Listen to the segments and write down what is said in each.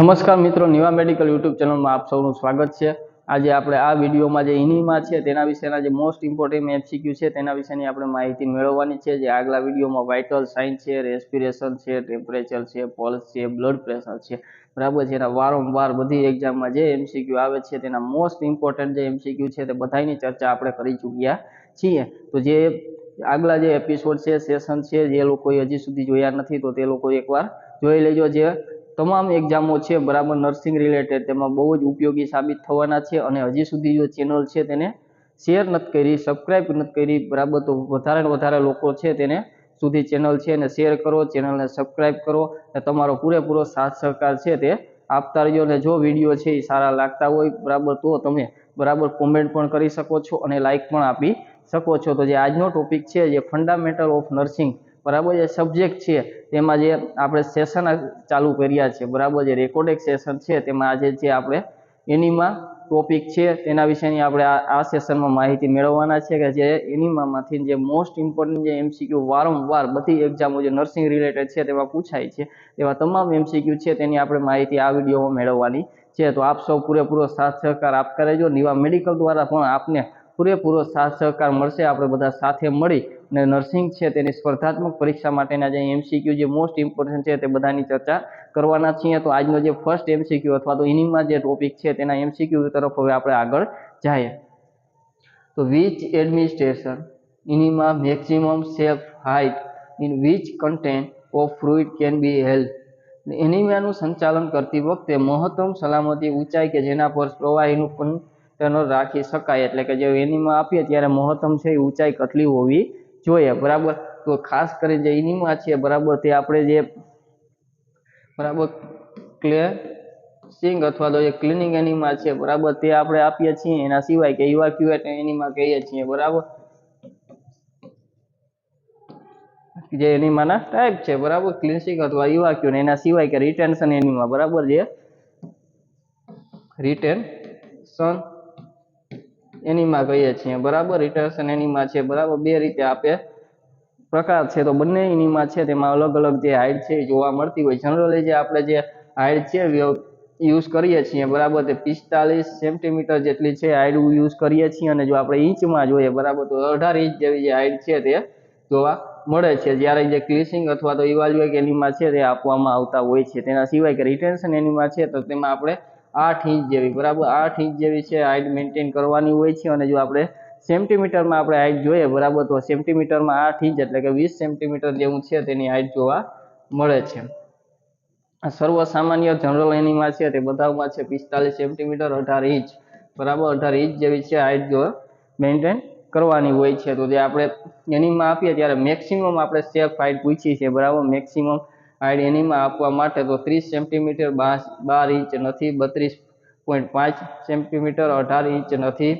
નમસ્કાર મિત્રો, Niva medical YouTube ચેનલમાં આપ સૌનું સ્વાગત છે. આજે આપણે આ વિડીયોમાં જે ઇનિમા છે તેના વિશેના જે મોસ્ટ ઇમ્પોર્ટન્ટ એમસીક્યુ છે તેના વિશેની આપણે માહિતી મેળવવાની છે. જે આગલા વિડીયોમાં વાઇટલ સાઇન છે રેસ્પિરેશન છે ટેમ્પરેચર છે પલ્સ છે બ્લડ પ્રેશર છે. બરાબર છે, એના વારંવાર બધી એક્ઝામમાં જે એમસીક્યુ આવે છે તેના મોસ્ટ ઇમ્પોર્ટન્ટ જે એમસીક્યુ છે તે બધાની ચર્ચા આપણે કરી ચૂક્યા છીએ. તો જે આગલા જે એપિસોડ છે સેશન છે, જે લોકોએ હજી સુધી જોયા નથી તો તે લોકો એકવાર જોઈ લેજો. જે તમામ એક્ઝામો છે, બરાબર નર્સિંગ રિલેટેડ તેમાં બહુ જ ઉપયોગી સાબિત થવાના છે અને હજી સુધી જો ચેનલ છે તેને શેર નથી કરી સબસ્ક્રાઇબ નથી કરી, બરાબર તો વધારે ને વધારે લોકો છે તેને સુધી ચેનલ છે એને શેર કરો ચેનલને સબસ્ક્રાઇબ કરો અને તમારો પૂરેપૂરો સાથ સહકાર છે તે આપતા રહ્યો અને જો વીડિયો છે એ સારા લાગતા હોય, બરાબર તો તમે બરાબર કોમેન્ટ પણ કરી શકો છો અને લાઇક પણ આપી શકો છો. તો જે આજનો ટોપિક છે, જે ફંડામેન્ટલ ઓફ નર્સિંગ બરાબર જે સબ્જેક્ટ છે. તેમાં જે આપણે સેશન ચાલુ કર્યા છે, બરાબર જે રેકોર્ડેડ સેશન છે, તેમાં આજે જે આપણે એનીમાં ટોપિક છે, તેના વિશેની આપણે આ સેશનમાં માહિતી મેળવવાના છે કે જે એનીમામાંથી જે મોસ્ટ ઇમ્પોર્ટન્ટ જે એમસીક્યુ વારંવાર બધી એક્ઝામો જે નર્સિંગ રિલેટેડ છે તેમાં પૂછાય છે. તેવા તમામ એમસીક્યુ છે તેની આપણે માહિતી આ વિડીયોમાં મેળવવાની છે. તો આપ સૌ પૂરેપૂરો સાથ સહકાર આપતા રહેજો નિવા મેડિકલ દ્વારા પણ આપને પૂરેપૂરો સાથ સહકાર મળશે. આપણે બધા સાથે મળી અને નર્સિંગ છે તેની સ્પર્ધાત્મક પરીક્ષા માટેના જે એમસીક્યુ જે મોસ્ટ ઇમ્પોર્ટન્ટ છે તે બધાની ચર્ચા કરવાના છીએ. તો આજનો જે ફર્સ્ટ એમસીક્યુ અથવા તો ઇનિંગમાં જે ટોપિક છે તેના એમસીક્યુ તરફ હવે આપણે આગળ જઈએ. તો which administration enema maximum safe height in which content of fluid can be held એનિમિયાનું સંચાલન કરતી વખતે મહત્તમ સલામતી ઊંચાઈ કે જેના પર પ્રવાહીનું કંટેનર રાખી શકાય. એટલે કે જે એનીમાં આપીએ ત્યારે મહત્તમ છે એ ઊંચાઈ કેટલી હોવી જોઈએ. બરાબર? તો ખાસ કરીને જે એનીમાં છે, બરાબર તે આપણે જે બરાબર ક્લે સિંગ અથવા તો જે ક્લિનિંગ એનીમા છે, બરાબર તે આપણે આપીએ છીએ. એના સિવાય કે ઇવાક્યુએટ એનીમા કહીએ છીએ. બરાબર? જે એનીમાના ટાઈપ છે, બરાબર? ક્લિન્સિંગ અથવા ઇવાક્યુન એના સિવાય કે રિટેન્શન એનીમા, બરાબર જે? રિટેન્શન એનિમા કહીએ છીએ. બરાબર? રિટેન્શન એનિમા છે. બરાબર? બે રીતે આપે. પ્રકાર છે. તો બંને એનિમા છે. તેમાં અલગ અલગ જે હાઇટ છે એ જોવા મળતી હોય. જનરલી જે આપણે જે હાઇટ છે યુઝ કરીએ છીએ. બરાબર? તે પિસ્તાલીસ સેન્ટીમીટર જેટલી છે હાઇટ યુઝ કરીએ છીએ. અને જો આપણે ઇંચમાં જોઈએ, બરાબર? તો અઢાર ઇંચ જેવી જે હાઇટ છે તે જોવા મળે છે. જ્યારે જે ક્લિસિંગ અથવા તો ઇવાલ્યુએક એનિમા છે તે આપવામાં આવતા હોય છે. તેના સિવાય કે રિટેન્શન એનિમા છે, તો તેમાં આપણે આઠ ઇંચ જેવી, બરાબર? આઠ ઇંચ જેવી છે હાઇટ મેન્ટેન કરવાની હોય છે અને જો આપણે સેન્ટીમીટરમાં આપણે હાઇટ જોઈએ, બરાબર? તો સેન્ટીમીટરમાં આઠ ઇંચ એટલે કે વીસ સેન્ટીમીટર જેવું છે તેની હાઇટ જોવા મળે છે. સર્વસામાન્ય જનરલ એનીમાં છે, તે બધામાં છે પિસ્તાલીસ સેન્ટીમીટર અઢાર ઇંચ, બરાબર? અઢાર ઇંચ જેવી છે હાઇટ જો મેન્ટેન કરવાની હોય છે. તો જે આપણે એનીમાં આપીએ, ત્યારે મેક્સિમમ આપણે સેફ હાઇટ પૂછી છે, બરાબર? મેક્સિમમ હાઇટ એનીમાં આપવા માટે તો ત્રીસ સેન્ટીમીટર બાર ઇંચ નથી, બત્રીસ પોઈન્ટ પાંચ સેન્ટીમીટર અઢાર ઇંચ નથી,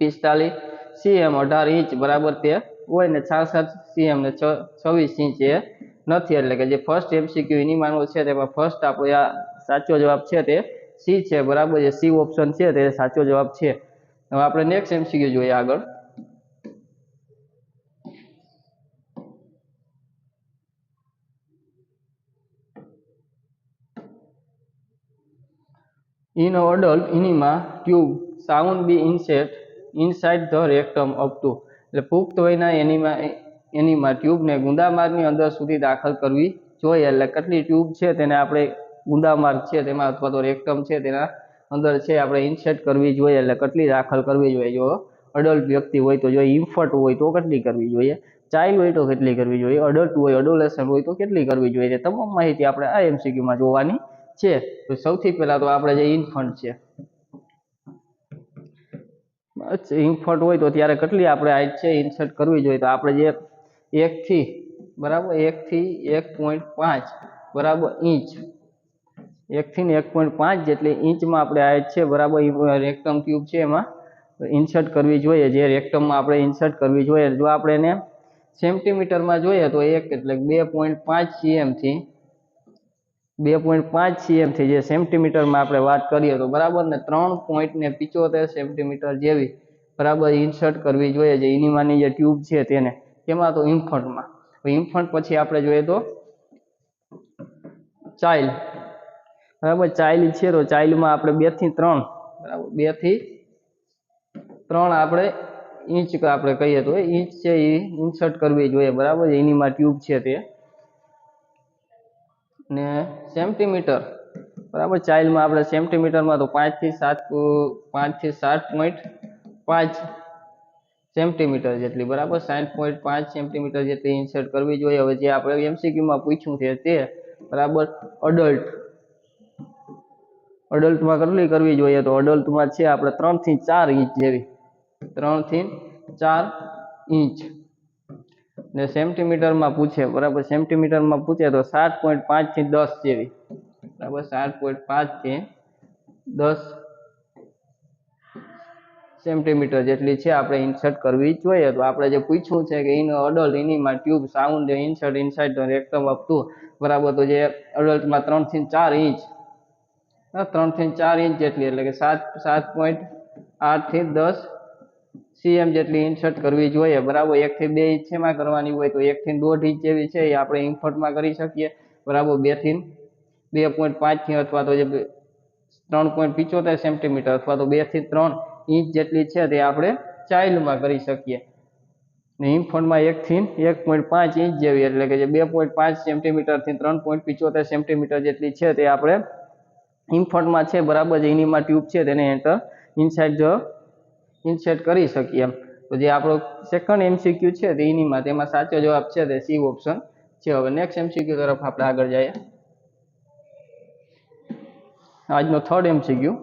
પિસ્તાલીસ સીએમ અઢાર ઇંચ બરાબર તે હોય ને છાસઠ સીએમ ને છવ્વીસ ઇંચ એ નથી, એટલે કે જે ફર્સ્ટ એમસીક્યુ એનીમાનો છે તેમાં ફર્સ્ટ આપણો આ સાચો જવાબ છે તે સી છે, બરાબર જે સી ઓપ્શન છે તે સાચો જવાબ છે. હવે આપણે નેક્સ્ટ એમસીક્યુ જોઈએ આગળ. In adult enema tube sound be insert inside the to એટલે પુખ્ત વયના એનીમા, એનીમાં ટ્યુબને ગુંદામાર્ગની અંદર સુધી દાખલ કરવી જોઈએ. એટલે કેટલી ટ્યુબ છે તેને આપણે ગુંદામાર્ગ છે તેમાં અથવા તો રેક્ટમ છે તેના અંદર છે આપણે ઇન્સેટ કરવી જોઈએ. એટલે કેટલી દાખલ કરવી જોઈએ? જો અડલ્ટ વ્યક્તિ હોય તો જો ઇમ્ફર્ટ હોય તો કેટલી કરવી જોઈએ? ચાઇલ્ડ હોય તો કેટલી કરવી જોઈએ? અડલ્ટ હોય અડોલેસન હોય તો કેટલી કરવી જોઈએ? તમામ માહિતી આપણે આ એમસીક્યુમાં જોવાની છે, તો સૌથી પહેલા તો આપણે જે ઇન્ફન્ટ છે. ઇન્ફન્ટ હોય તો ત્યારે કેટલી આપણે હાઈટ છે ઇન્સર્ટ કરવી જોઈએ. તો આપણે જે એકથી, બરાબર, એકથી એક પોઈન્ટ પાંચ, બરાબર, ઇંચ. એકથી ને એક પોઈન્ટ પાંચ જેટલી ઇંચમાં આપણે હાઈટ છે, બરાબર રેક્ટમ ટ્યુબ છે એમાં. ઇન્સર્ટ કરવી જોઈએ. જે રેક્ટમમાં આપણે ઇન્સર્ટ કરવી જોઈએ, જો આપણે એને સેન્ટીમીટરમાં જોઈએ તો એક એટલે બે પોઈન્ટ પાંચ સીએમથી બે પોઈન્ટ પાંચ સીએમથી જે સેન્ટીમીટરમાં આપણે વાત કરીએ તો બરાબર ને ત્રણ પોઈન્ટ ને પિચોતેર સેન્ટીમીટર જેવી બરાબર ઇન્સર્ટ કરવી જોઈએ જે ઇનિમાની જે ટ્યુબ છે તેને. તેમાં તો ઇન્ફન્ટમાં ઇન્ફન્ટ પછી આપણે જોઈએ તો ચાઇલ્ડ બરાબર ચાઇલ્ડ છે તો ચાઇલ્ડમાં આપણે બેથી ત્રણ, બરાબર બેથી ત્રણ આપણે ઇંચ આપણે કહીએ તો ઇંચ છે એ ઇન્સર્ટ કરવી જોઈએ. બરાબર? એનીમાં ટ્યુબ છે તે. ને સેન્ટીમીટર. બરાબર ચાઇલ્ડમાં આપણે સેન્ટીમીટરમાં તો પાંચથી સાત પાંચથી સાત પોઈન્ટ પાંચ સેન્ટીમીટર જેટલી, બરાબર? સાઠ પોઈન્ટ પાંચ સેન્ટીમીટર જેટલી ઇન્સર્ટ કરવી જોઈએ. હવે જે આપણે એમસીક્યુમાં પૂછ્યું છે તે, બરાબર? અડલ્ટ. અડલ્ટમાં કેટલી કરવી જોઈએ? તો અડલ્ટમાં છે આપણે ત્રણથી ચાર ઇંચ જેવી. ત્રણથી ચાર ઇંચ. ને સેન્ટીમીટરમાં પૂછે, બરાબર? સેન્ટીમીટરમાં પૂછે તો સાત પોઈન્ટ પાંચથી દસ જેવી. બરાબર? સાત પોઈન્ટ પાંચથી દસ સેન્ટીમીટર જેટલી છે આપણે ઇન્સર્ટ કરવી જોઈએ. તો આપણે જે પૂછ્યું છે કે in adult enema tube sound insert inside rectum up to બરાબર? તો જે અડલ્ટમાં ત્રણથી ચાર ઇંચ ત્રણથી ચાર ઇંચ જેટલી, એટલે કે સાત સાત પોઈન્ટ આઠથી દસ સીએમ જેટલી ઇન્સર્ટ કરવી જોઈએ, બરાબર, એકથી બે ઇંચમાં કરવાની હોય તો એકથી દોઢ ઇંચ જેવી છે, એ આપણે ઇન્ફર્ટમાં કરી શકીએ, બરાબર બેથી બે પોઈન્ટ પાંચથી અથવા તો જે ત્રણ પોઈન્ટ પિચોતેર સેન્ટીમીટર અથવા તો બેથી ત્રણ ઇંચ જેટલી છે તે આપણે ચાઇલ્ડમાં કરી શકીએ. ને ઇન્ફન્ટમાં એકથી એક પોઈન્ટ પાંચ ઇંચ જેવી, એટલે કે જે બે પોઈન્ટ પાંચ સેન્ટીમીટરથી ત્રણ પોઈન્ટ પિચોતેર સેન્ટીમીટર જેટલી છે તે આપણે ઇન્ફન્ટમાં છે, બરાબર, જે એનીમાં ટ્યુબ છે તેને એન્ટર ઇનસાઇડ ધ ઇન્સર્ટ કરી શકીએ તો જે આપણો સેકન્ડ એમસીક્યુ છે તે એનીમાં તેમાં સાચો જવાબ છે તે સી ઓપ્શન છે હવે નેક્સ્ટ એમસીક્યુ તરફ આપણે આગળ જઈએ આજનો third MCQ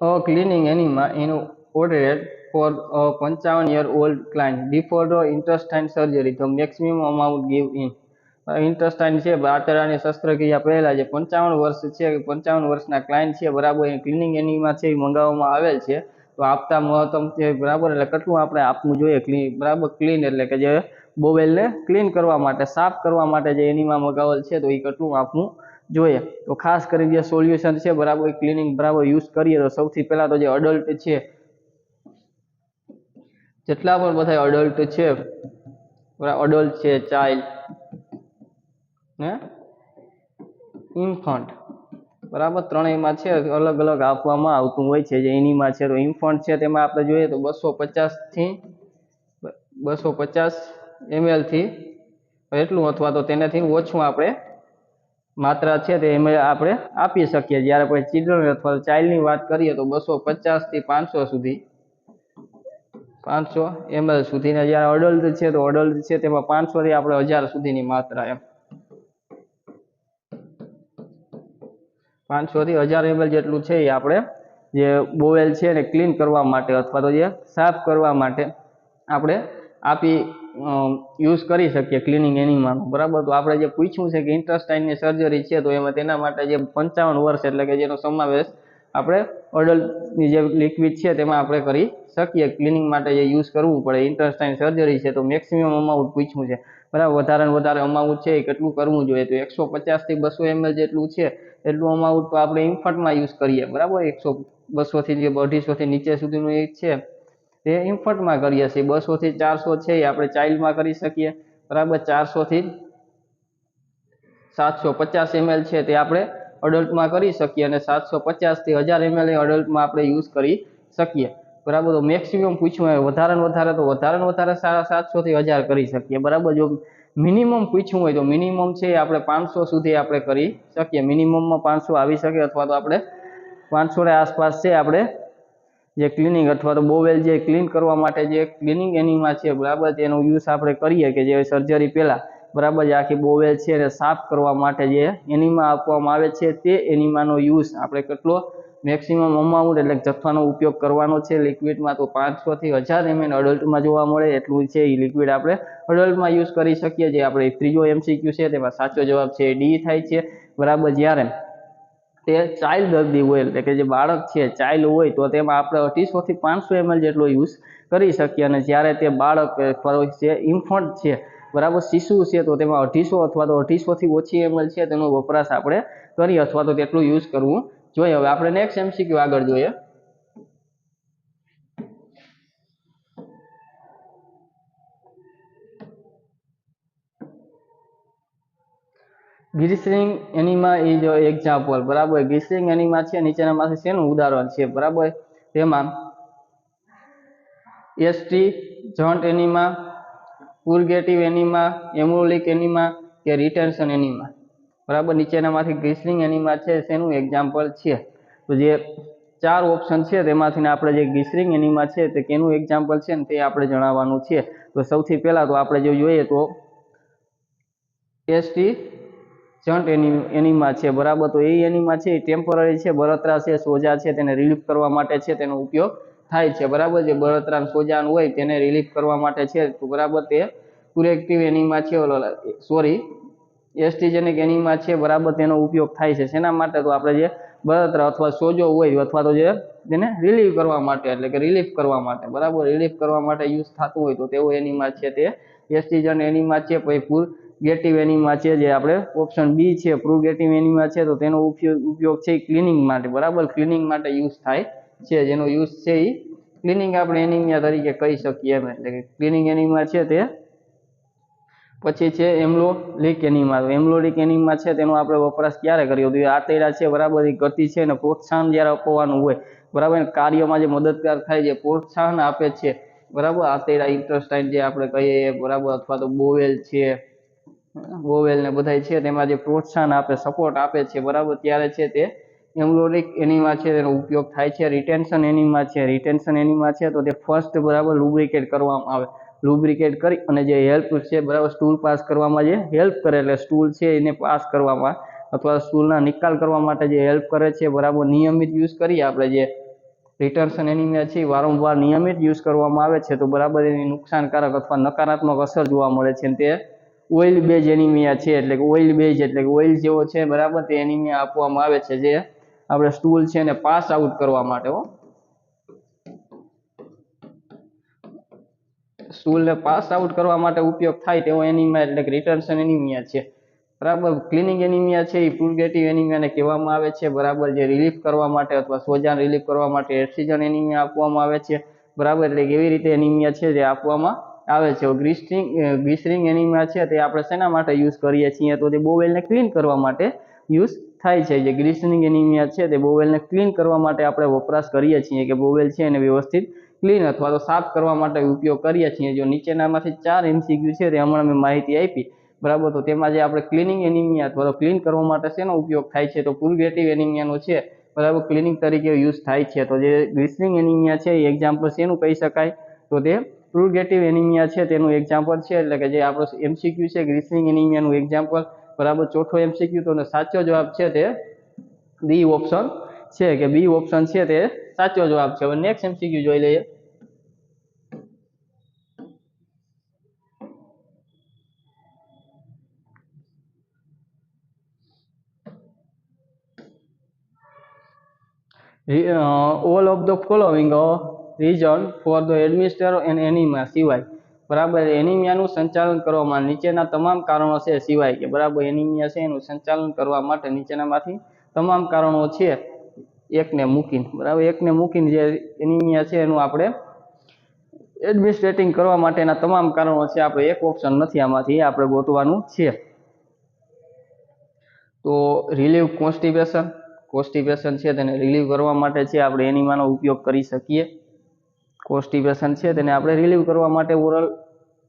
enema in ordered for a 55 year old client before the intestine surgery the maximum amount give in intestine છે આંતરડાની શસ્ત્રક્રિયા પહેલા જે પંચાવન વર્ષ છે, પંચાવન વર્ષના ક્લાયન્ટ છે, બરાબર, એ ક્લિનિંગ એનીમાં છે, એ મંગાવવામાં આવેલ છે. તો આપતા મહત્તમ છે, બરાબર, એટલે કેટલું આપણે આપવું જોઈએ ક્લીન બરાબર ક્લીન એટલે કે જે બોવેલને ક્લીન કરવા માટે, સાફ કરવા માટે જે એનીમાં મગાવેલ છે, તો એ કેટલું આપવું જોઈએ. તો ખાસ કરીને જે સોલ્યુશન છે, બરાબર ક્લિનિંગ બરાબર યુઝ કરીએ તો સૌથી પહેલા તો જે અડલ્ટ છે, જેટલા પણ બધા અડલ્ટ છે અડલ્ટ છે ચાઇલ્ડ ને ઇન્ફન્ટ બરાબર ત્રણેયમાં છે, અલગ અલગ આપવામાં આવતું હોય છે, જે એનીમાં છે. તો ઇન્ફન્ટ છે તેમાં આપણે જોઈએ તો બસો પચાસથી બસો પચાસ એમએલથી એટલું અથવા તો તેનાથી ઓછું આપણે માત્રા છે તે એમ આપણે આપી શકીએ. જ્યારે પછી ચિલ્ડ્રન અથવા ચાઇલ્ડની વાત કરીએ તો બસો પચાસથી પાંચસો સુધી, પાંચસો એમએલ સુધીના જ્યારે અડલ્ટ છે તો અડલ્ટ છે તેમાં પાંચસોથી આપણે હજાર સુધીની માત્રા એમ. પાંચસોથી હજાર એમએલ જેટલું છે એ આપણે જે બોવેલ છે એને ક્લીન કરવા માટે અથવા તો જે સાફ કરવા માટે આપણે આપી યુઝ કરી શકીએ ક્લિનિંગ એનીમાનું. બરાબર? તો આપણે જે પૂછ્યું છે કે ઇન્ટરસ્ટાઇનની સર્જરી છે, તો એમાં તેના માટે જે પંચાવન વર્ષ એટલે કે જેનો સમાવેશ આપણે અડલ્ટની જે લિક્વિડ છે તેમાં આપણે કરી શકીએ. ક્લિનિંગ માટે જે યુઝ કરવું પડે ઇન્ટરસ્ટાઇન સર્જરી છે, તો મેક્સિમમ અમાઉન્ટ પૂછ્યું છે. બરાબર? વધારે વધારે અમાઉન્ટ છે એ કેટલું કરવું જોઈએ? તો એકસો પચાસથી બસો એમએલ જેટલું છે. એટલું અમાઉન્ટ આપણે ઇન્ફન્ટમાં યુઝ કરીએ, બરાબર? એકસો, બસોથી જે અઢીસોથી નીચે સુધીનું એ છે તે ઇન્ફન્ટમાં કરીએ છીએ. બસોથી ચારસો છે એ આપણે ચાઇલ્ડમાં કરી શકીએ, બરાબર? ચારસોથી સાતસો પચાસ એમએલ છે તે આપણે અડલ્ટમાં કરી શકીએ અને સાતસો પચાસથી હજાર એમએલ એ અડલ્ટમાં આપણે યુઝ કરી શકીએ, બરાબર? તો મેક્સિમમ પૂછ્યું હોય, વધારે વધારે તો વધારે વધારે સાડા સાતસોથી હજાર કરી શકીએ, બરાબર? જો મિનિમમ પૂછ્યું હોય તો મિનિમમ છે આપણે પાંચસો સુધી આપણે કરી શકીએ. મિનિમમમાં પાંચસો આવી શકે અથવા તો આપણે પાંચસોને આસપાસ છે આપણે જે ક્લિનિંગ અથવા તો બોવેલ જે ક્લીન કરવા માટે જે ક્લિનિંગ એનીમાં છે બરાબર તેનો યુઝ આપણે કરીએ કે જે સર્જરી પહેલાં. બરાબર જે આખી બોવેલ છે એને સાફ કરવા માટે જે એનીમાં આપવામાં આવે છે તે એનીમાનો યુઝ આપણે કેટલો મેક્સિમમ અમાઉન્ટ એટલે જથ્થાનો ઉપયોગ કરવાનો છે લિક્વિડમાં તો પાંચસોથી હજાર એમએલ અડલ્ટમાં જોવા મળે એટલું છે એ લિક્વિડ આપણે અડલ્ટમાં યુઝ કરી શકીએ જે આપણે ત્રીજો એમસીક્યુ છે, તેમાં સાચો જવાબ છે ડી થાય છે. બરાબર, જ્યારે તે ચાઇલ્ડ દર્દી હોય, એટલે કે જે બાળક છે ચાઇલ્ડ હોય, તો તેમાં આપણે અઢીસોથી પાંચસો એમએલ જેટલો યુઝ કરી શકીએ. અને જ્યારે તે બાળક છે ઇન્ફન્ટ છે, બરાબર, શિશુ છે, તો તેમાં અઢીસો અથવા તો અઢીસોથી ઓછી એમએલ છે, તેનો વપરાશ આપણે કરીએ અથવા તો તેટલું યુઝ કરવું જોઈએ, હવે આપણે નેક્સ્ટ એમસીક્યુ આગળ જોઈએ. ગ્રીસરિંગ એનિમા જો એક્ઝામ્પલ બરાબર? ગ્રીસરિંગ એનિમા છે નીચેનામાંથી શેનું ઉદાહરણ છે, બરાબર? તેમાં ST joint enema પુરગેટિવ enema એમોલિક enema કે રિટેન્શન એનિમા. બરાબર? નીચેનામાંથી ગ્લિસરિંગ એનિમા છે શેનું? એક્ઝામ્પલ છે. તો જે ચાર ઓપ્શન છે, તેમાંથી આપણે જે ગ્લિસરિંગ એનિમા છે, તે કેનું એક્ઝામ્પલ છે ને તે આપણે જણાવવાનું છે. તો સૌથી પહેલાં તો આપણે જો જોઈએ તો એસટી જન્ટ એની એનિમા છે. બરાબર? તો એ એનિમા છે, એ ટેમ્પરરી છે, બળતરા છે, સોજા છે, તેને રિલીફ કરવા માટે છે, તેનો ઉપયોગ થાય છે. બરાબર? જે બળતરા સોજાનું હોય તેને રિલીફ કરવા માટે છે. તો બરાબર તે કુરેક્ટિવ એનિમા છે સોરી એસ્ટીજેનિક ગેનિંગમાં છે, બરાબર તેનો ઉપયોગ થાય છે. શેના માટે? તો આપણે જે બળતરા અથવા સોજો હોય, અથવા તો જે તેને રિલીવ કરવા માટે, એટલે કે રિલીફ કરવા માટે, બરાબર? રિલીફ કરવા માટે યુઝ થતું હોય તો તેવો એનિમા છે તે. એસ્ટીજન એનિમા છે, પછી પૂર ગેટિવ એનિમા છે, જે આપણે ઓપ્શન બી છે પ્રુગેટિવ એનિમા છે, તો તેનો ઉપયોગ છે ક્લિનિંગ માટે, બરાબર? ક્લિનિંગ માટે યુઝ થાય છે, જેનો યુઝ છે એ ક્લિનિંગ આપણે એનિમિયા તરીકે કહી શકીએ એમ, એટલે કે ક્લિનિંગ એનિમા છે તે પછી છે એમ્લોલિક એનિમા. એમ્લોલિક એનિમા છે તેનો આપણે વપરાશ ક્યારે કર્યો? હતો એ આતેડા છે, બરાબર, એ ગતિ છે અને પ્રોત્સાહન જ્યારે આપવાનું હોય, બરાબર કાર્યમાં જે મદદગાર થાય છે, પ્રોત્સાહન આપે છે, બરાબર આતેડા ઇન્ટરસ્ટાઇન જે આપણે કહીએ, બરાબર, અથવા તો બોવેલ છે, બોવેલ ને બધાય છે, તેમાં જે પ્રોત્સાહન આપે સપોર્ટ આપે છે, બરાબર, ત્યારે છે તે એમ્લોરિક એનિમા છે, તેનો ઉપયોગ થાય છે રિટેન્શન એનિમા છે રિટેન્શન એનિમા છે, તો તે ફર્સ્ટ બરાબર લુબ્રિકેટ કરવામાં આવે. લુબ્રિકેટ કરી અને જે હેલ્પ છે, બરાબર સ્ટૂલ પાસ કરવામાં જે હેલ્પ કરે એટલે સ્ટૂલ છે એને પાસ કરવામાં અથવા સ્ટૂલના નિકાલ કરવા માટે જે હેલ્પ કરે છે, બરાબર, નિયમિત યુઝ કરીએ આપણે જે રિટર્શન એનિમિયા છે વારંવાર નિયમિત યુઝ કરવામાં આવે છે, તો બરાબર એની નુકસાનકારક અથવા નકારાત્મક અસર જોવા મળે છે. તે ઓઇલ બેઝ એનિમિયા છે, એટલે કે ઓઇલ બેઝ એટલે કે ઓઇલ જેવો છે, બરાબર, તે એનિમિયા આપવામાં આવે છે, જે આપણે સ્ટૂલ છે એને પાસ આઉટ કરવા માટે હો સ્ટૂલને પાસ આઉટ કરવા માટે ઉપયોગ થાય તેવો એનિમિયા એટલે કે રિટર્શન એનિમિયા છે. બરાબર? ક્લિનિંગ એનિમિયા છે, એ પુરગેટિવ એનિમિયાને કહેવામાં આવે છે. બરાબર? જે રિલીફ કરવા માટે અથવા સોજાન રિલીફ કરવા માટે એક્સિજન એનિમિયા આપવામાં આવે છે. બરાબર? એટલે કેવી રીતે એનિમિયા છે જે આપવામાં આવે છે. ગ્રીસ્ટિંગ ગ્રીસરિંગ એનિમિયા છે તે આપણે શેના માટે યુઝ કરીએ છીએ? તો તે બોવેલને ક્લીન કરવા માટે યુઝ થાય છે. જે ગ્રીસરિંગ એનિમિયા છે તે બોવેલને ક્લીન કરવા માટે આપણે વપરાશ કરીએ છીએ કે બોવેલ છે એને વ્યવસ્થિત ક્લીન અથવા તો સાફ કરવા માટે ઉપયોગ કરીએ છીએ. જો નીચેનામાંથી ચાર એમસીક્યુ છે, તે હમણાં મેં માહિતી આપી. બરાબર, તો તેમાં જે આપણે ક્લિનિંગ એનિમિયા અથવા તો ક્લીન કરવા માટે શેનો ઉપયોગ થાય છે, તો પુરગેટિવ એનિમિયાનો છે. બરાબર ક્લિનિંગ તરીકે યુઝ થાય છે. તો જે ગ્રીસલિંગ એનિમિયા છે, એ એક્ઝામ્પલ શેનું કહી શકાય? તો તે પુરગેટિવ એનિમિયા છે, તેનું એક્ઝામ્પલ છે. એટલે કે જે આપણો એમસીક્યુ છે ગ્રીસલિંગ એનિમિયાનું એક્ઝામ્પલ બરાબર, ચોથો એમસીક્યુ તો સાચો જવાબ છે તે બી ઓપ્શન છે કે બી ઓપ્શન છે તે સાચો જવાબ છે. હવે નેક્સ્ટ એમસીક્યુ જોઈ લઈએ. All of the following reason for the administer and enema સિવાય. બરાબર, એનિમિયાનું સંચાલન કરવામાં નીચેના તમામ કારણો છે સિવાય કે બરાબર, એનિમિયા છે એનું સંચાલન કરવા માટે નીચેનામાંથી તમામ કારણો છે. એકને મૂકીને, બરાબર? એકને મૂકીને જે એનિમિયા છે એનું આપણે એડમિનિસ્ટ્રેટિંગ કરવા માટેના તમામ કારણો છે. આપણે એક ઓપ્શન નથી આમાંથી આપણે ગોતવાનું છે. તો રિલીવ કોન્સ્ટિપેશન કોન્સ્ટિપેશન છે તેને રિલીવ કરવા માટે છે આપણે એનિમાનો ઉપયોગ કરી શકીએ. કોન્સ્ટિપેશન છે તેને આપણે રિલીવ કરવા માટે ઓરલ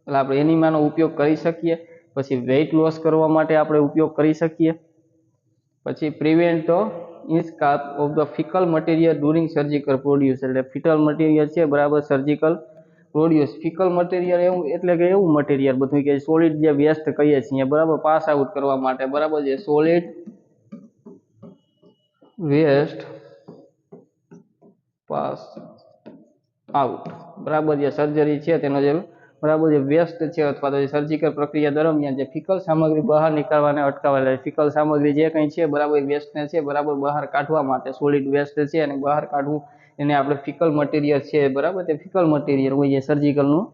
એટલે આપણે એનિમાનો ઉપયોગ કરી શકીએ. પછી વેઇટ લોસ કરવા માટે આપણે ઉપયોગ કરી શકીએ. પછી prevent the escape of the faecal material during surgical procedure એટલે ફિટલ મટીરિયલ છે, બરાબર સર્જિકલ પ્રોડ્યુસ ફિકલ મટીરિયલ એવું, એટલે કે એવું મટીરિયલ બધું કે સોલિડ જે વેસ્ટ કહીએ છીએ બરાબર પાસ આઉટ કરવા માટે, બરાબર છે. સોલિડ વેસ્ટ પાસ આઉટ બરાબર જે સર્જરી છે, તેનો જે બરાબર જે વેસ્ટ છે અથવા તો જે સર્જિકલ પ્રક્રિયા દરમિયાન જે ફિકલ સામગ્રી બહાર નીકળવાને અટકાવેલા ફિકલ સામગ્રી જે કંઈ છે બરાબર વેસ્ટને છે, બરાબર બહાર કાઢવા માટે સોલિડ વેસ્ટ છે અને બહાર કાઢવું એને આપણે ફિકલ મટીરિયલ છે, બરાબર તે ફિકલ મટીરિયલ હોય છે સર્જિકલનું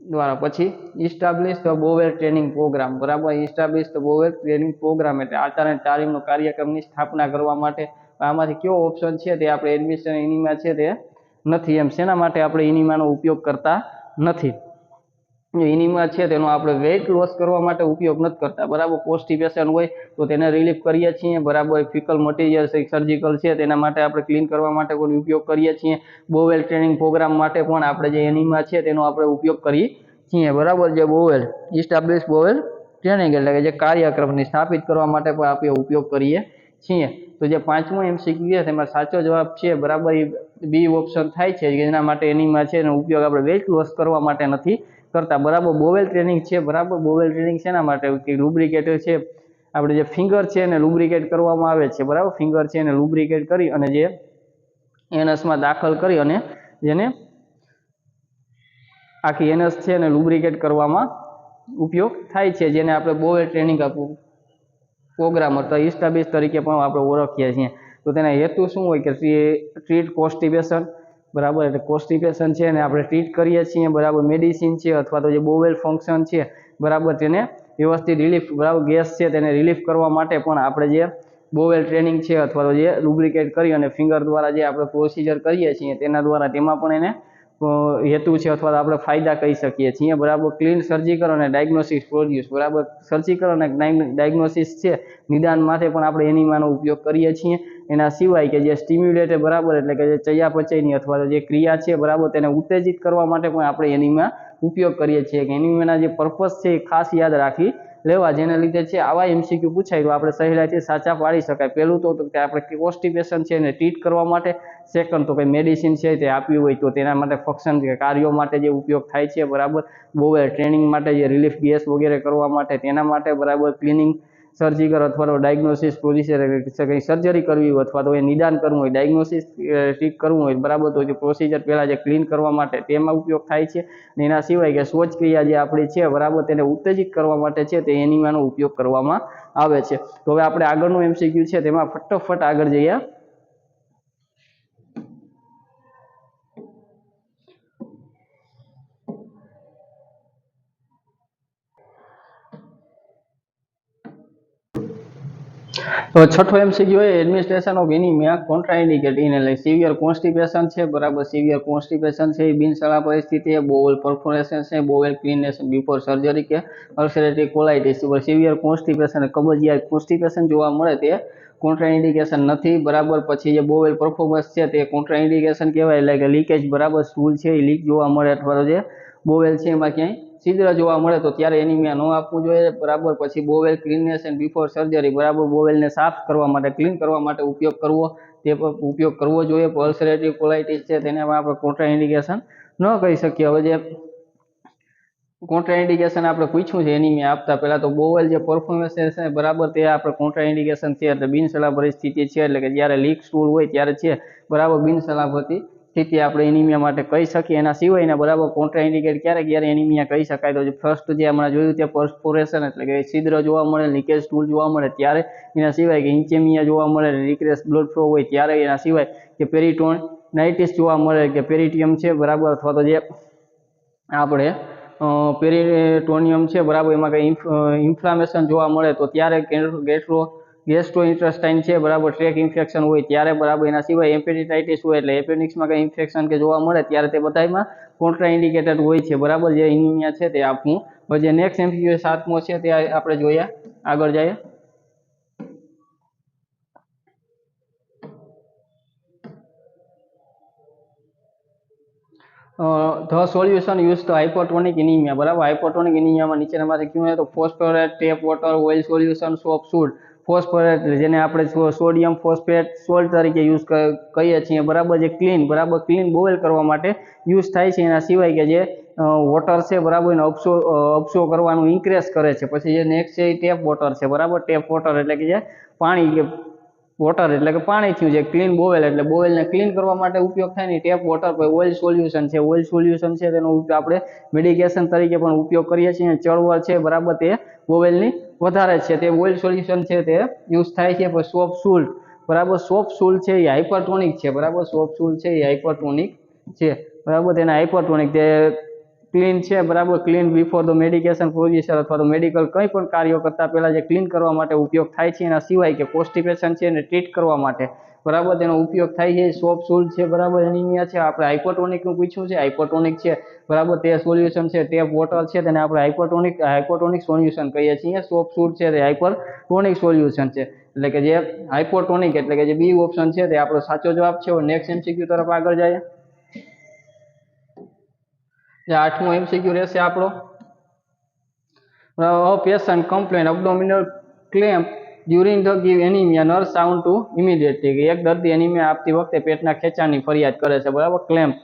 દ્વારા પછી establish the bowel training programme બરાબર? Establish the bowel training programme એટલે આચાર અને તાલીમનો કાર્યક્રમની સ્થાપના કરવા માટે આમાંથી કયો ઓપ્શન છે તે આપણે એડમિશન એનીમાં છે તે નથી એમ. શેના માટે આપણે ઇનિમાનો ઉપયોગ કરતા નથી? ઇનિમા છે તેનો આપણે વેઇટ લોસ કરવા માટે ઉપયોગ નથી કરતા. બરાબર કોન્સ્ટિપેશન હોય તો તેને રિલીફ કરીએ છીએ. બરાબર ફિકલ મટીરિયલ સર્જિકલ છે, તેના માટે આપણે ક્લીન કરવા માટે પણ ઉપયોગ કરીએ છીએ. બોવેલ ટ્રેનિંગ પ્રોગ્રામ માટે પણ આપણે જે એનિમા છે તેનો આપણે ઉપયોગ કરીએ છીએ. બરાબર, જે બોવેલ ઇસ્ટાબ્લિશ બોવેલ ટ્રેનિંગ એટલે કે જે કાર્યક્રમની સ્થાપિત કરવા માટે પણ આપણે ઉપયોગ કરીએ છીએ. તો જે પાંચમો એમસીક્યુ છે, તેમાં સાચો જવાબ છે. બરાબર, એ બી ઓપ્શન થાય છે, જેના માટે એનીમાં છે એનો ઉપયોગ આપણે વેઇટ લોસ કરવા માટે નથી કરતા બરાબર બોવેલ ટ્રેનિંગ છે, બરાબર બોવેલ ટ્રેનિંગ શેના માટે? કે lubricator છે, આપણે જે ફિંગર છે એને લુબ્રિકેટ કરવામાં આવે છે, બરાબર? ફિંગર છે એને લુબ્રિકેટ કરી અને જે એનસમાં દાખલ કરી અને જેને આખી એનસ છે એને લુબ્રિકેટ કરવામાં ઉપયોગ થાય છે, જેને આપણે બોવેલ ટ્રેનિંગ આપવું, પ્રોગ્રામર તો ઇસ્ટાબિશ તરીકે પણ આપણે ઓળખીએ છીએ. તો તેના હેતુ શું હોય કે ટ્રીટ કોન્સ્ટિપેશન બરાબર? એટલે કોન્સ્ટિપેશન છે એને આપણે ટ્રીટ કરીએ છીએ, બરાબર? મેડિસિન છે અથવા તો જે બોવેલ ફંક્શન છે, બરાબર? તેને વ્યવસ્થિત રિલીફ બરાબર? ગેસ છે તેને રિલીફ કરવા માટે પણ આપણે જે બોવેલ ટ્રેનિંગ છે અથવા તો જે લુબ્રિકેટ કરી અને ફિંગર દ્વારા જે આપણે પ્રોસિજર કરીએ છીએ, તેના દ્વારા તેમાં પણ એને હેતુ છે અથવા તો આપણે ફાયદા કહી શકીએ છીએ. બરાબર ક્લીન સર્જિકલ અને ડાયગ્નોસિસ પ્રોડ્યુસ બરાબર સર્જિકલ અને ડાયગ્નોસિસ છે, નિદાન માટે પણ આપણે એનીમાનો ઉપયોગ કરીએ છીએ. એના સિવાય કે જે સ્ટિમ્યુલેટર બરાબર એટલે કે જે ચયાપચયની અથવા તો જે ક્રિયા છે, બરાબર તેને ઉત્તેજિત કરવા માટે પણ આપણે એનીમાં ઉપયોગ કરીએ છીએ. કે એનીમાના જે પર્પઝ છે એ ખાસ યાદ રાખી લેવા જેને લીધે છે આવા એમસીક્યુ પૂછાય તો આપણે સહેલાઈથી સાચા પાડી શકાય. પહેલું તો કે આપણે કોન્સ્ટિપેશન છે એને ટ્રીટ કરવા માટે. સેકન્ડ તો કંઈ મેડિસિન છે તે આપવી હોય તો તેના માટે ફંક્શન કે કાર્યો માટે જે ઉપયોગ થાય છે, બરાબર. બોવેલ ટ્રેનિંગ માટે જે રિલીફ ગેસ વગેરે કરવા માટે તેના માટે, બરાબર. ક્લિનિંગ સર્જિકલ અથવા તો ડાયગ્નોસિસ પ્રોસિજર કંઈ સર્જરી કરવી હોય અથવા તો એ નિદાન કરવું હોય ડાયગ્નોસિસ ઠીક કરવું હોય, બરાબર? તો જે પ્રોસિજર પહેલાં જે ક્લીન કરવા માટે તેમાં ઉપયોગ થાય છે અને એના સિવાય કે શૌચ ક્રિયા જે આપણી છે, બરાબર? તેને ઉત્તેજિત કરવા માટે છે તે એનીમાનો ઉપયોગ કરવામાં આવે છે. તો હવે આપણે આગળનું એમસીક્યુ છે તેમાં ફટાફટ આગળ જઈએ. તો છઠ્ઠો MCQ A administration of anemia contraindicate in એટલે સિવિયર કોન્સ્ટિપેશન છે, બરાબર સિવિયર કોન્સ્ટિપેશન છે, એ બિનસલા પરિસ્થિતિ એ બોવેલ પરફોરેશન છે બોવેલ ક્લિનેશન બિફોર સર્જરી કે અલ્સરેટિવ કોલાઇટિસ સિવિયર કોન્સ્ટિપેશન કબજિયાત કોન્સ્ટિપેશન જોવા મળે તે કોન્ટ્રાઇન્ડિકેશન નથી, બરાબર. પછી જે બોવેલ પરફોર્મન્સ છે તે કોન્ટ્રાઇન્ડિકેશન કહેવાય, એટલે કે લીકેજ બરાબર સ્ટૂલ છે એ લીક જોવા મળે અથવા જે બોવેલ છે એમાં ક્યાંય છિદ્ર જોવા મળે તો ત્યારે એનિમિયા ન આપવું જોઈએ. બરાબર? પછી bowel cleanness and before surgery બરાબર? બોવેલને સાફ કરવા માટે ક્લીન કરવા માટે ઉપયોગ કરવો. તે ઉપયોગ કરવો જોઈએ. પલ્સરેટિવ કોલાઇટિસ છે, તેને આપણે કોન્ટ્રાઇન્ડિકેશન ન કહી શકીએ. હવે જે કોન્ટ્રાઇન્ડિકેશન આપણે પૂછ્યું છે એનિમિયા આપતા પહેલાં તો બોવેલ જે પરફોર્મન્સ છે, બરાબર? તે આપણે કોન્ટ્રાઇન્ડિકેશન છે, એટલે બિનસલાહ પરિસ્થિતિ છે, એટલે કે જ્યારે લીક સ્ટૂલ હોય ત્યારે છે. બરાબર? બિનસલામતી સ્થિતિ આપણે એનિમિયા માટે કહી શકીએ. એના સિવાયના બરાબર કોન્ટ્રા ઇન્ડિકેટ ક્યારે ક્યારે એનિમિયા કહી શકાય. તો ફર્સ્ટ જે હમણાં જોયું તે પર્સપોરેશન એટલે કે છિદ્ર જોવા મળે લીકેજ સ્ટૂલ જોવા મળે, ત્યારે એના સિવાય કે ઇન્ચેમિયા જોવા મળે રિક્રેસ બ્લડ ફ્લો હોય, ત્યારે એના સિવાય કે પેરીટોન નાઇટિસ જોવા મળે, કે પેરીટીયમ છે બરાબર, અથવા તો જે આપણે પેરીટોનિયમ છે બરાબર, એમાં કંઈ ઇન્ફ્લામેશન જોવા મળે, તો ત્યારે ગેસ્ટ્રો ગેસ્ટ્રો ઇન્ટરસ્ટાઇન છે, બરાબર ટ્રેક ઇન્ફેક્શન હોય ત્યારે બરાબર, એના સિવાય એમ્પેટિટાઇટિસ હોય એટલે એપેન્ડિક્સમાં કંઈ ઇન્ફેક્શન કે જોવા મળે ત્યારે તે બધામાં કોન્ટ્રા ઇન્ડિકેટેડ હોય છે, બરાબર, જે ઇનિમિયા છે તે આપવું. હવે નેક્સ્ટ એમસીક્યુ સાતમો છે તે આપણે જોયા. આગળ જઈએ. ધ સોલ્યુશન યુઝ તો હાઇપોટોનિક ઇનિમિયા બરાબર હાઇપોટોનિક ઇનિમિયામાં નીચેનામાંથી કયું તો phosphate tap water oil solution soap suds phosphate જેને આપણે સોડિયમ ફોસ્ફેટ સોલ્ટ તરીકે યુઝ કહીએ છીએ. બરાબર જે ક્લીન, બરાબર ક્લીન બોવેલ કરવા માટે યુઝ થાય છે. એના સિવાય કે જે વોટર છે, બરાબર એનો અપસો અપસો કરવાનું ઇન્ક્રેઝ કરે છે. પછી જે નેક્સ્ટ છે એ ટેપ વોટર છે. બરાબર? ટેપ વોટર એટલે કે જે પાણી કે વોટર એટલે કે પાણી થયું છે ક્લીન બોવેલ એટલે બોવેલને ક્લીન કરવા માટે ઉપયોગ થાય ને ટેપ વોટર પછી ઓઇલ સોલ્યુશન છે. ઓઇલ સોલ્યુશન છે, તેનો આપણે મેડિકેશન તરીકે પણ ઉપયોગ કરીએ છીએ. ચળવળ છે, બરાબર તે બોવેલની વધારે છે. તે ઓઇલ સોલ્યુશન છે તે યુઝ થાય છે. પણ સોપ સૂલ્ટ બરાબર સોપ સૂલ છે એ હાઇપરટોનિક છે. બરાબર સોપ સૂલ છે એ હાઇપરટોનિક છે. બરાબર તેને હાઇપરટોનિક તે ક્લીન છે. બરાબર clean before the medication procedure અથવા તો મેડિકલ કંઈ પણ કાર્યો કરતાં પહેલાં જે ક્લીન કરવા માટે ઉપયોગ થાય છે એના સિવાય કે કોન્સ્ટિપેશન છે એને ટ્રીટ કરવા માટે. બરાબર, તેનો ઉપયોગ થાય છે સોપ સોલ છે, બરાબર એનિમિયા છે, આપણે હાઇપોટોનિકનું પૂછ્યું છે હાઇપોટોનિક છે, બરાબર, તે સોલ્યુશન છે ટેપ વોટર છે, તેને આપણે હાઇપોટોનિક હાઇપોટોનિક સોલ્યુશન કહીએ છીએ સોપ સૂલ છે, તે હાઇપરટોનિક સોલ્યુશન છે, એટલે કે જે હાઇપોટોનિક એટલે કે જે બી ઓપ્શન છે, તે આપણો સાચો જવાબ છે નેક્સ્ટ એમસીક્યુ તરફ આગળ જઈએ. જે આઠમો એમસીક્યુ રહેશે આપણો. a complain abdominal abdominal clamp the give enema anemia sound to immediately એક દર્દી એનિમિયા આપતી વખતે પેટના ખેંચાણની ફરિયાદ કરે છે, બરાબર? ક્લેમ્પ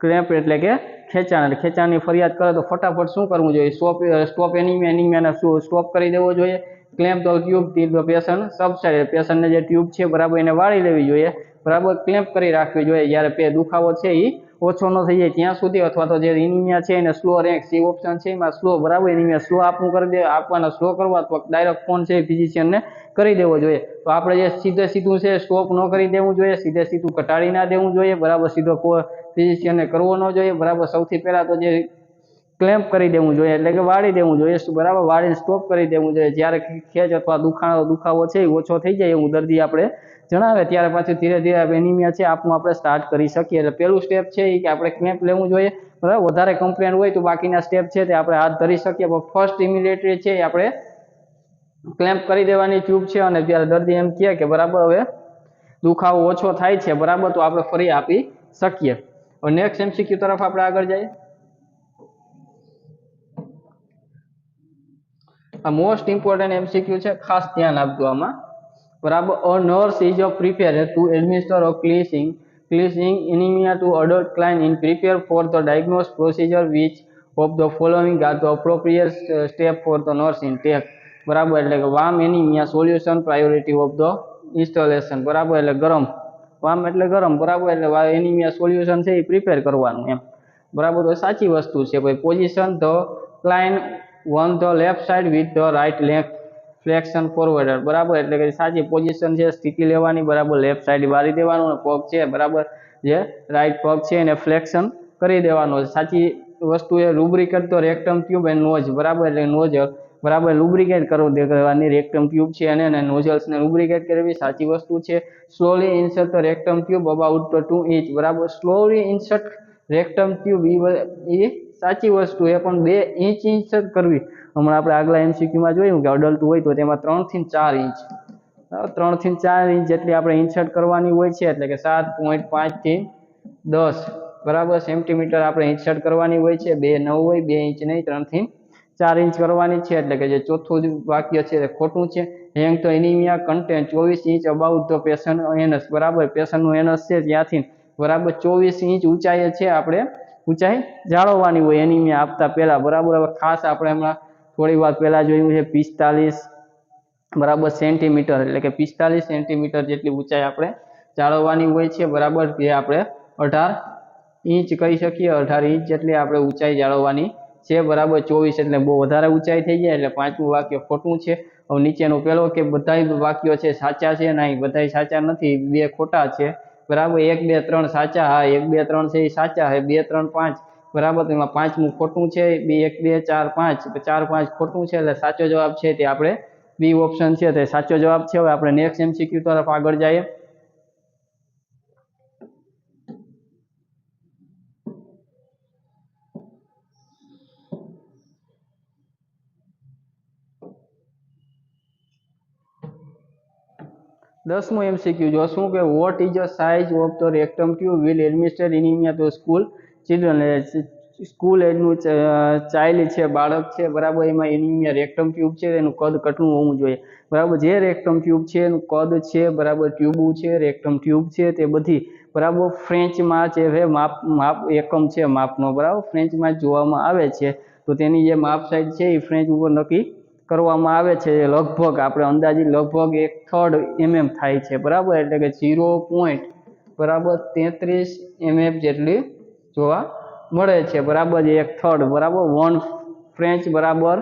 ક્લેમ્પ એટલે કે ખેંચાણ. ખેંચાણની ફરિયાદ કરે તો ફટાફટ શું કરવું જોઈએ? સ્ટોપ સ્ટોપ એનિમિયા એનિમિયાને સ્ટોપ કરી દેવો જોઈએ? ક્લેમ્પ તો ટ્યુબ ધ પેશન્ટ સબસાઇડ પેશન્ટને જે ટ્યુબ છે બરાબર એને વાળી લેવી જોઈએ. બરાબર ક્લેમ્પ કરી રાખવી જોઈએ. જ્યારે પે દુખાવો છે એ ઓછો ન થઈ જાય ત્યાં સુધી અથવા તો જે એનિમિયા છે એને સ્લો રેન્ક સી ઓપ્શન છે એમાં સ્લો બરાબર એનિમિયા સ્લો આપવું કરી દે, આપવાના સ્લો કરવા અથવા ડાયરેક્ટ ફોન છે ફિઝિશિયનને કરી દેવો જોઈએ. તો આપણે જે સીધે સીધું છે સ્ટોપ ન કરી દેવું જોઈએ, સીધે સીધું ઘટાડી ના દેવું જોઈએ. બરાબર સીધો ફિઝિશિયનને કરવો ન જોઈએ. બરાબર સૌથી પહેલાં તો જે ક્લેમ્પ કરી દેવું જોઈએ, એટલે કે વાળી દેવું જોઈએ બરાબર? વાળીને સ્ટોપ કરી દેવું જોઈએ. જ્યારે ખેંચ અથવા દુખાણો દુખાવો છે એ ઓછો થઈ જાય એવું દર્દી આપણે જણાવે. ત્યારે પાછું ધીરે ધીરે એનિમિયા છે આપનું આપણે સ્ટાર્ટ કરી શકીએ. એટલે પહેલું સ્ટેપ છે એ કે આપણે ક્લેમ્પ લેવું જોઈએ. બરાબર? વધારે કમ્પ્લેન હોય તો બાકીના સ્ટેપ છે તે આપણે હાથ ધરી શકીએ. પણ ફર્સ્ટ ઇમિડિયેટલી છે એ આપણે ક્લેમ્પ કરી દેવાની ટ્યુબ છે અને ત્યારે દર્દી એમ કહે કે બરાબર, હવે દુખાવો ઓછો થાય છે. બરાબર? તો આપણે ફરી આપી શકીએ. નેક્સ્ટ એમસીક્યુ તરફ આપણે આગળ જઈએ. આ મોસ્ટ ઇમ્પોર્ટન્ટ એમસીક્યુ છે, ખાસ ધ્યાન આપજો આમાં. બરાબર? A nurse is a prepare to administer a cleansing cleansing enema to adult client in prepare for the diagnostic procedure which of the following are the appropriate step for the nurse in take બરાબર? એટલે કે warm enema solution priority of the installation બરાબર? એટલે ગરમ. વામ એટલે ગરમ. બરાબર? એટલે એનિમિયા સોલ્યુશન છે એ પ્રિપેર કરવાનું એમ. બરાબર? તો સાચી વસ્તુ છે. ભાઈ position the client on the left side with the right left flexion forwarder બરાબર? એટલે કે સાચી પોઝિશન છે, સ્થિતિ લેવાની, બરાબર લેફ્ટ સાઈડ વાળી દેવાનું પગ છે, બરાબર? જે રાઈટ પગ છે એને ફ્લેક્શન કરી દેવાનું સાચી વસ્તુ એ રૂબ્રિકેટ તો રેક્ટમ ટ્યુબ એન્ડ નોઝ બરાબર? એટલે નોઝલ બરાબર લુબ્રિકેટ કરવું દેખાવાની રેક્ટમ ટ્યુબ છે અને એને નોઝલ્સને લુબ્રિકેટ કરવી, સાચી વસ્તુ છે. Slowly insert rectum tube about two inch બરાબર? સ્લોલી ઇન્સર્ટ રેક્ટમ ટ્યુબ એ સાચી વસ્તુ એ પણ બે ઇંચ ઇંચ જ કરવી. હમણાં આપણે આગલા એમસીક્યુમાં જોયું કે અડલ્ટ હોય તો તેમાં ત્રણથી ચાર ઇંચ. ત્રણથી ચાર ઇંચ જેટલી આપણે ઇન્સર્ટ કરવાની હોય છે, એટલે કે સાત પોઈન્ટ પાંચથી દસ. બરાબર? સેન્ટીમીટર આપણે ઇન્સર્ટ કરવાની હોય છે, બે નવ હોય, બે ઇંચ નહીં ત્રણથી ચાર ઇંચ કરવાની છે, એટલે કે જે ચોથું વાક્ય છે એ ખોટું છે. હેંગ તો એનિમિયા કન્ટેન્ટ ચોવીસ inch about the passion anus બરાબર? પેશનનું એનસ છે ત્યાંથી. બરાબર? ચોવીસ ઇંચ ઊંચાઈએ છે આપણે ઊંચાઈ જાળવવાની હોય એની મેં આપતા પહેલાં. બરાબર, હવે ખાસ આપણે હમણાં થોડી વાર પહેલાં જોયું છે પિસ્તાલીસ બરાબર સેન્ટીમીટર, એટલે કે પિસ્તાલીસ સેન્ટીમીટર જેટલી ઊંચાઈ આપણે જાળવવાની હોય છે. બરાબર, જે આપણે અઢાર ઇંચ કહી શકીએ, અઢાર ઇંચ જેટલી આપણે ઊંચાઈ જાળવવાની છે. બરાબર, ચોવીસ એટલે બહુ વધારે ઊંચાઈ થઈ જાય, એટલે પાંચમું વાક્ય ખોટું છે. હવે નીચેનું પેલો કે બધા વાક્યો છે સાચા છે નહીં બધા સાચા નથી, બે ખોટા છે. બરાબર, એક, બે, ત્રણ સાચા, હા, એક, બે, ત્રણ છે એ સાચા છે બે, ત્રણ, પાંચ. બરાબર, તો એમાં પાંચમું ખોટું છે, બે, એક, બે, ચાર, પાંચ. ચાર, પાંચ ખોટું છે, એટલે સાચો જવાબ છે તે આપણે બી ઓપ્શન છે, તે સાચો જવાબ છે. હવે આપણે નેક્સ્ટ એમસીક્યુ તરફ આગળ જઈએ. દસમું એમસીક્યુ જો શું કે what is a size of the rectum tube will administer enema ધો સ્કૂલ ચિલ્ડ્રન સ્કૂલ એજનું ચાઇલ્ડ છે, બાળક છે, બરાબર, એમાં એનિમિયા રેક્ટમ ટ્યુબ છે, એનું કદ કેટલું હોવું જોઈએ? બરાબર, જે રેક્ટમ ટ્યુબ છે, એનું કદ છે, બરાબર ટ્યુબુ છે રેક્ટમ ટ્યુબ છે, તે બધી. બરાબર ફ્રેન્ચમાં જે હવે માપ માપ એકમ છે, માપનો. બરાબર ફ્રેન્ચમાં જોવામાં આવે છે. તો તેની જે માપ સાઇઝ છે, એ ફ્રેન્ચ ઉપર નક્કી કરવામાં આવે છે લગભગ આપણે અંદાજિત લગભગ એક થર્ડ એમએમ થાય છે, બરાબર? એટલે કે ઝીરો પોઈન્ટ બરાબર તેત્રીસ એમએમ જેટલી જોવા મળે છે, બરાબર એક થર્ડ બરાબર? વન ફ્રેન્ચ બરાબર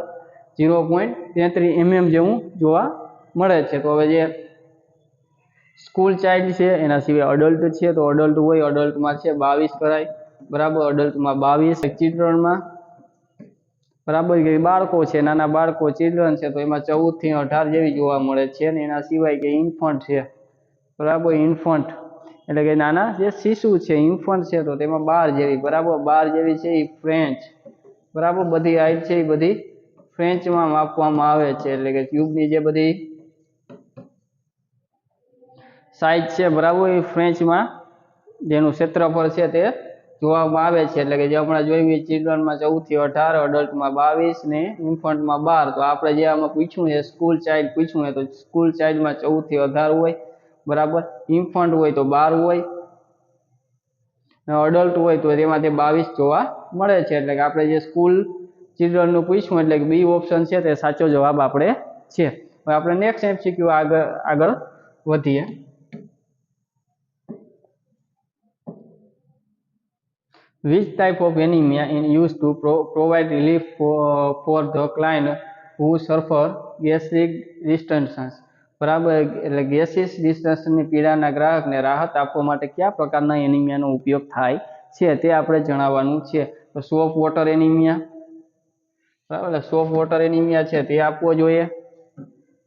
ઝીરો પોઈન્ટ તેત્રીસ એમએમ જેવું જોવા મળે છે. તો હવે જે સ્કૂલ ચાઇલ્ડ છે, એના સિવાય અડલ્ટ છે, તો અડલ્ટ હોય અડલ્ટમાં છે, બાવીસ કરાય, બરાબર? અડલ્ટમાં બાવીસ ચિલ્ડ્રનમાં બરાબર કે બાળકો છે, નાના બાળકો ચિલ્ડ્રન છે, તો એમાં ચૌદથી અઢાર જેવી જોવા મળે છે ને એના સિવાય કે ઇન્ફન્ટ છે. બરાબર ઇન્ફન્ટ એટલે કે નાના જે શિશુ છે ઇન્ફન્ટ છે, તો તેમાં બાર જેવી, બરાબર, બાર જેવી છે એ ફ્રેન્ચ બરાબર, બધી હાઈટ છે એ બધી ફ્રેન્ચમાં માપવામાં આવે છે. એટલે કે ટ્યુબની જે બધી સાઈઝ છે, બરાબર, એ ફ્રેન્ચમાં જેનું ક્ષેત્રફળ છે તે જોવામાં આવે છે, એટલે કે જે હમણાં જોયું ચિલ્ડ્રનમાં ચૌદથી અઢાર, અડલ્ટમાં બાવીસ ને ઇન્ફન્ટમાં બાર. તો આપણે જે આમાં પૂછ્યું છે, સ્કૂલ ચાઇલ્ડ પૂછ્યું છે, તો સ્કૂલ ચાઇલ્ડમાં ચૌદથી અઢાર હોય, બરાબર? ઇન્ફન્ટ હોય તો બાર હોય અડલ્ટ હોય તો તેમાં તે બાવીસ જોવા મળે છે. એટલે કે આપણે જે સ્કૂલ ચિલ્ડ્રનનું પૂછ્યું, એટલે કે બી ઓપ્શન છે, તે સાચો જવાબ આપણે છે. હવે આપણે નેક્સ્ટ એમસીક્યુ આગળ આગળ વધીએ. Which type of anemia is used to pro provide relief for, for the client who suffer gastric distensions? બરાબર એટલે ગેસિસ ડિસ્ટન્સની પીડાના ગ્રાહકને રાહત આપવા માટે કયા પ્રકારના એનિમિયાનો ઉપયોગ થાય છે તે આપણે જણાવવાનું છે. તો સોફ વોટર એનિમિયા બરાબર સોફ વોટર એનિમિયા છે તે આપવો જોઈએ.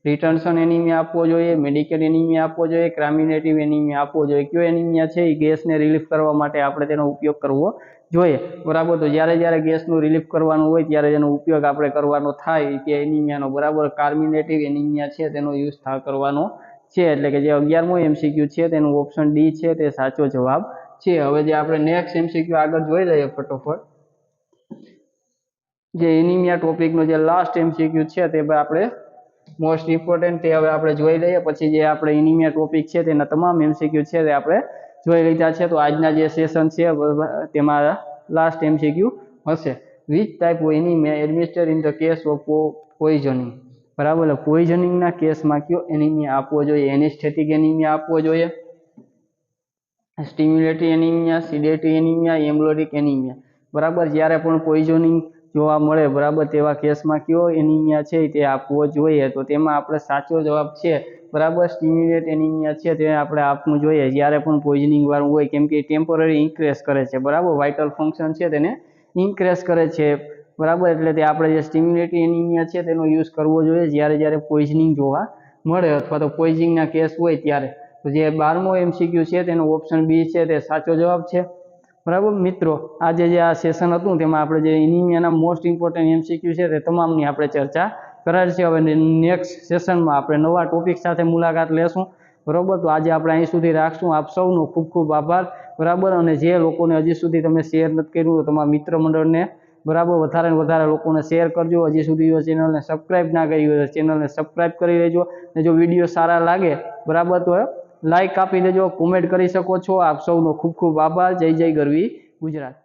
રિટર્નસન એનિમિયા આપવો જોઈએ મેડિકલ એનિમિયા આપવો જોઈએ, ક્રામિનેટિવ એનિમિયા આપવો જોઈએ. કયો એનિમિયા છે એ ગેસને રિલીફ કરવા માટે આપણે તેનો ઉપયોગ કરવો જોઈએ. બરાબર? તો જ્યારે જ્યારે ગેસનું રિલીફ કરવાનું હોય, ત્યારે તેનો ઉપયોગ આપણે કરવાનો થાય કે એનિમિયાનો. બરાબર? કાર્મિનેટિવ એનિમિયા છે, તેનો યુઝ કરવાનો છે. એટલે કે જે અગિયારમો એમસીક્યુ છે, તેનું ઓપ્શન ડી છે, તે સાચો જવાબ છે. હવે જે આપણે નેક્સ્ટ એમસીક્યુ આગળ જોઈ લઈએ ફટોફટ. જે એનિમિયા ટોપિકનો જે લાસ્ટ એમસીક્યુ છે, તે આપણે મોસ્ટ ઇમ્પોર્ટન્ટ તે હવે આપણે જોઈ લઈએ. પછી જે આપણે ઇનિમિયા ટોપિક છે તેના તમામ એમસીક્યુ છે તે આપણે જોઈ લીધા છે. તો આજના જે સેશન છે તેમાં લાસ્ટ એમસીક્યુ હશે. Which type of anemia administer in the case of poisoning બરાબર? એટલે પોઈઝનિંગના કેસમાં કયો એનિમિયા આપવો જોઈએ? એનિસ્થેટિક એનિમિયા આપવો જોઈએ? સ્ટિમ્યુલેટરી એનિમિયા સિડેટરી એનિમિયા એમ્બ્લોટિક એનિમિયા બરાબર? જ્યારે પણ પોઈઝનિંગ જોવા મળે, બરાબર? તેવા કેસમાં કયો એનિમિયા છે તે આપવો જોઈએ? તો તેમાં આપણે સાચો જવાબ છે, બરાબર? સ્ટિમ્યુલેટ એનિમિયા છે તે આપણે આપવું જોઈએ. જ્યારે પણ પોઈઝનિંગ વાળું હોય, કેમ કે ટેમ્પરરી ઇન્ક્રેસ કરે છે, બરાબર? વાઇટલ ફંક્શન છે તેને ઇન્ક્રેસ કરે છે, બરાબર? એટલે તે આપણે જે સ્ટિમ્યુલેટરી એનિમિયા છે તેનો યુઝ કરવો જોઈએ જ્યારે જ્યારે પોઈઝનિંગ જોવા મળે. અથવા તો પોઈઝનિંગના કેસ હોય ત્યારે. તો જે બારમો એમસીક્યુ છે તેનો ઓપ્શન બી છે તે સાચો જવાબ છે. બરાબર? મિત્રો, આજે જે આ સેશન હતું, તેમાં આપણે જે ઇનિમિયાના મોસ્ટ ઇમ્પોર્ટન્ટ એમસીક્યુ છે, તે તમામની આપણે ચર્ચા કરાર છે. હવે નેક્સ્ટ સેશનમાં આપણે નવા ટોપિક સાથે મુલાકાત લેશું. બરાબર? તો આજે આપણે અહીં સુધી રાખશું. આપ સૌનો ખૂબ ખૂબ આભાર. બરાબર? અને જે લોકોને હજી સુધી તમે શેર નથી કર્યું તમારા મિત્ર મંડળને, બરાબર? વધારે ને વધારે લોકોને શેર કરજો. હજી સુધી ચેનલને સબસ્ક્રાઈબ ના કરી હોય ચેનલને સબસ્ક્રાઈબ કરી લેજો. અને જો વીડિયો સારા લાગે, બરાબર? તો લાઈક આપી દેજો કોમેન્ટ કરી શકો છો. આપ સૌનો ખૂબ ખૂબ આભાર. જય જય ગરવી ગુજરાત.